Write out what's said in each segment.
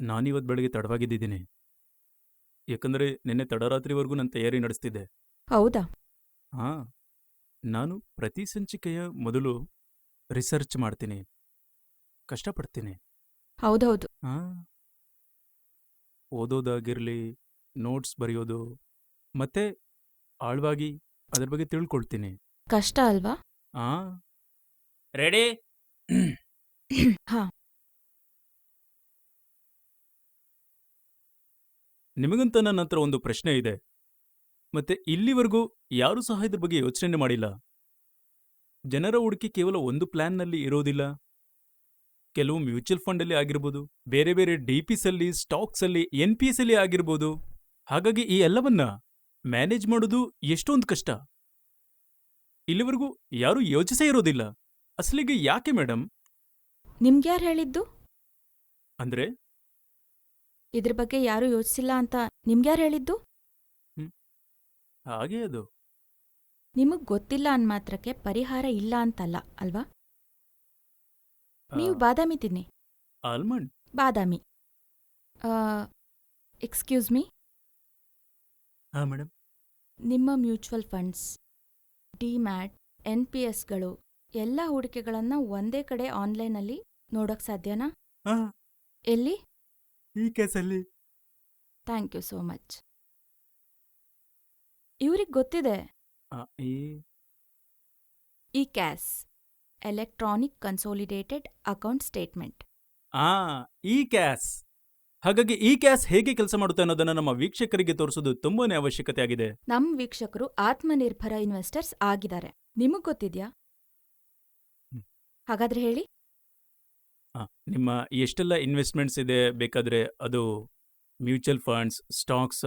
ನಾನಿವತ್ತು ಬೆಳಗ್ಗೆ ತಡವಾಗಿದ್ದೀನಿ ಯಾಕಂದರೆ ನಿನ್ನೆ ತಡರಾತ್ರಿವರೆಗೂ ನನ್ನ ತಯಾರಿ ನಡೆಸ್ತಿದ್ದೆ. ಹೌದಾ? ಹಾಂ. ನಾನು ಪ್ರತಿ ಸಂಚಿಕೆಯ ಮೊದಲು ರಿಸರ್ಚ್ ಮಾಡ್ತೀನಿ. ಕಷ್ಟಪಡ್ತೀನಿ. ಹೌದೌದು. ಹಾಂ. ಓದೋದಾಗಿರಲಿ ನೋಟ್ಸ್ ಬರೆಯೋದು ಮತ್ತೆ ಆಳವಾಗಿ ಅದ್ರ ಬಗ್ಗೆ ತಿಳ್ಕೊಳ್ತೀನಿ. ಕಷ್ಟ ಅಲ್ವಾ? ಹಾಂ. ರೆಡಿ? ಹಾ. ನಿಮಗಂತ ನನ್ನ ಹತ್ರ ಒಂದು ಪ್ರಶ್ನೆ ಇದೆ. ಮತ್ತೆ ಇಲ್ಲಿವರೆಗೂ ಯಾರೂ ಸಹ ಇದ್ರ ಬಗ್ಗೆ ಯೋಚನೆ ಮಾಡಿಲ್ಲ. ಜನರ ಹೂಡಿಕೆ ಕೇವಲ ಒಂದು ಪ್ಲಾನ್ನಲ್ಲಿ ಇರೋದಿಲ್ಲ. ಕೆಲವು ಮ್ಯೂಚುವಲ್ ಫಂಡಲ್ಲಿ ಆಗಿರ್ಬೋದು ಬೇರೆ ಬೇರೆ ಡಿ ಪಿಸಲ್ಲಿ ಸ್ಟಾಕ್ಸಲ್ಲಿ ಎನ್ ಪಿ ಎಸ್ ಅಲ್ಲಿ ಆಗಿರ್ಬೋದು. ಹಾಗಾಗಿ ಈ ಎಲ್ಲವನ್ನ ಮ್ಯಾನೇಜ್ ಮಾಡೋದು ಎಷ್ಟೊಂದು ಕಷ್ಟ. ಇಲ್ಲಿವರೆಗೂ ಯಾರೂ ಯೋಚಿಸೇ ಇರೋದಿಲ್ಲ. ಅಸಲಿಗೆ ಯಾಕೆ ಮೇಡಮ್ ನಿಮ್ಗ್ಯಾರು ಹೇಳಿದ್ದು? ಅಂದ್ರೆ ಇದ್ರ ಬಗ್ಗೆ ಯಾರೂ ಯೋಚಿಸಿಲ್ಲ ಅಂತ ನಿಮ್ಗ್ಯಾರು ಹೇಳಿದ್ದು? ಹಾಗೆ ಅದು. ನಿಮಗ್ ಗೊತ್ತಿಲ್ಲ ಅನ್ ಮಾತ್ರಕ್ಕೆ ಪರಿಹಾರ ಇಲ್ಲ ಅಂತಲ್ಲ ಅಲ್ವಾ? ನೀವು ಬಾದಾಮಿ ತಿನ್ನಿ. ಆಲ್ಮಂಡ್. ಬಾದಾಮಿ. Excuse me? ಹಾ ಮೇಡಮ್ ನಿಮ್ಮ mutual funds demat N P ಎಸ್ಗಳು ಎಲ್ಲ ಹೂಡಿಕೆಗಳನ್ನ ಒಂದೇ ಕಡೆ ಆನ್ಲೈನಲ್ಲಿ ನೋಡೋಕ್ಕೆ ಸಾಧ್ಯನಾ? ಎಲ್ಲಿ? ಈ ಕೇಸಲ್ಲಿ. Thank you so much. ಇವ್ರಿಗೆ ಗೊತ್ತಿದೆ. ಆ, ಈ E CAS electronic consolidated account statement. ಆ ಈ ಕ್ಯಾಸ್. ಹಾಗಾಗಿ ಈ ಕ್ಯಾಸ್ ಹೇಗೆ ಕೆಲಸ ಮಾಡುತ್ತೆ ಅನ್ನೋದನ್ನ ನಮ್ಮ ವೀಕ್ಷಕರಿಗೆ ತೋರಿಸೋದು ತುಂಬಾನೇ ಅವಶ್ಯಕತೆ ಆಗಿದೆ. ನಮ್ ವೀಕ್ಷಕರು ಆತ್ಮನಿರ್ಭರ ಇನ್ವೆಸ್ಟರ್ಸ್ ಆಗಿದ್ದಾರೆ. ನಿಮಗ್ ಗೊತ್ತಿದ್ಯಾ? ಹಾಗಾದ್ರೆ ಹೇಳಿ. ಆ, ನಿಮ್ಮ ಎಷ್ಟೆಲ್ಲ ಇನ್ವೆಸ್ಟ್ಮೆಂಟ್ಸ್ ಇದೆ? ಬೇಕಾದ್ರೆ ಅದು mutual funds stocks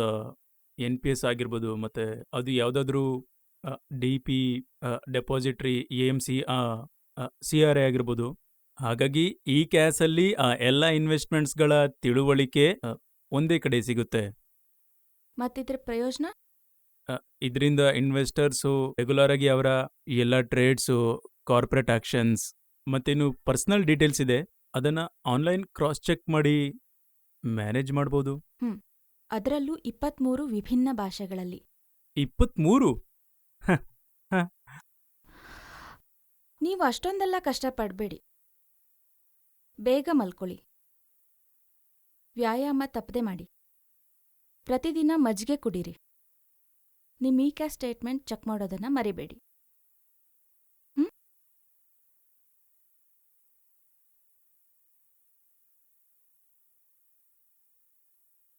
N P S ಆಗಿರ್ಬೋದು ಮತ್ತೆ ಅದು ಯಾವುದಾದ್ರೂ D P depository A M C C R A ಆಗಿರ್ಬೋದು. ಹಾಗಾಗಿ ಈ ಕ್ಯಾಸಲ್ಲಿ ಆ ಎಲ್ಲ ಇನ್ವೆಸ್ಟ್ಮೆಂಟ್ಸ್ಗಳ ತಿಳುವಳಿಕೆ ಒಂದೇ ಕಡೆ ಸಿಗುತ್ತೆ. ಮತ್ತಿದ್ರ ಪ್ರಯೋಜನ? ಇದರಿಂದ ಇನ್ವೆಸ್ಟರ್ಸು ರೆಗ್ಯುಲರ್ ಆಗಿ ಅವರ ಎಲ್ಲ ಟ್ರೇಡ್ಸು ಕಾರ್ಪೊರೇಟ್ ಆಕ್ಷನ್ಸ್ ಮತ್ತೇನು ಪರ್ಸನಲ್ ಡೀಟೇಲ್ಸ್ ಇದೆ ಅದನ್ನ ಆನ್ಲೈನ್ ಕ್ರಾಸ್ ಚೆಕ್ ಮಾಡಿ ಮ್ಯಾನೇಜ್ ಮಾಡ್ಬೋದು. ಅದರಲ್ಲೂ ಇಪ್ಪತ್ಮೂರು ವಿಭಿನ್ನ ಭಾಷೆಗಳಲ್ಲಿ. ಇಪ್ಪತ್ಮೂರು? ನೀವು ಅಷ್ಟೊಂದೆಲ್ಲ ಕಷ್ಟಪಡ್ಬೇಡಿ. ಬೇಗ ಮಲ್ಕೊಳ್ಳಿ. ವ್ಯಾಯಾಮ ತಪ್ಪದೆ ಮಾಡಿ. ಪ್ರತಿದಿನ ಮಜ್ಜಿಗೆ ಕುಡೀರಿ. ನಿಮ್ಮ ಈ ಕ್ಯಾಸ್ ಸ್ಟೇಟ್ಮೆಂಟ್ ಚೆಕ್ ಮಾಡೋದನ್ನ ಮರಿಬೇಡಿ.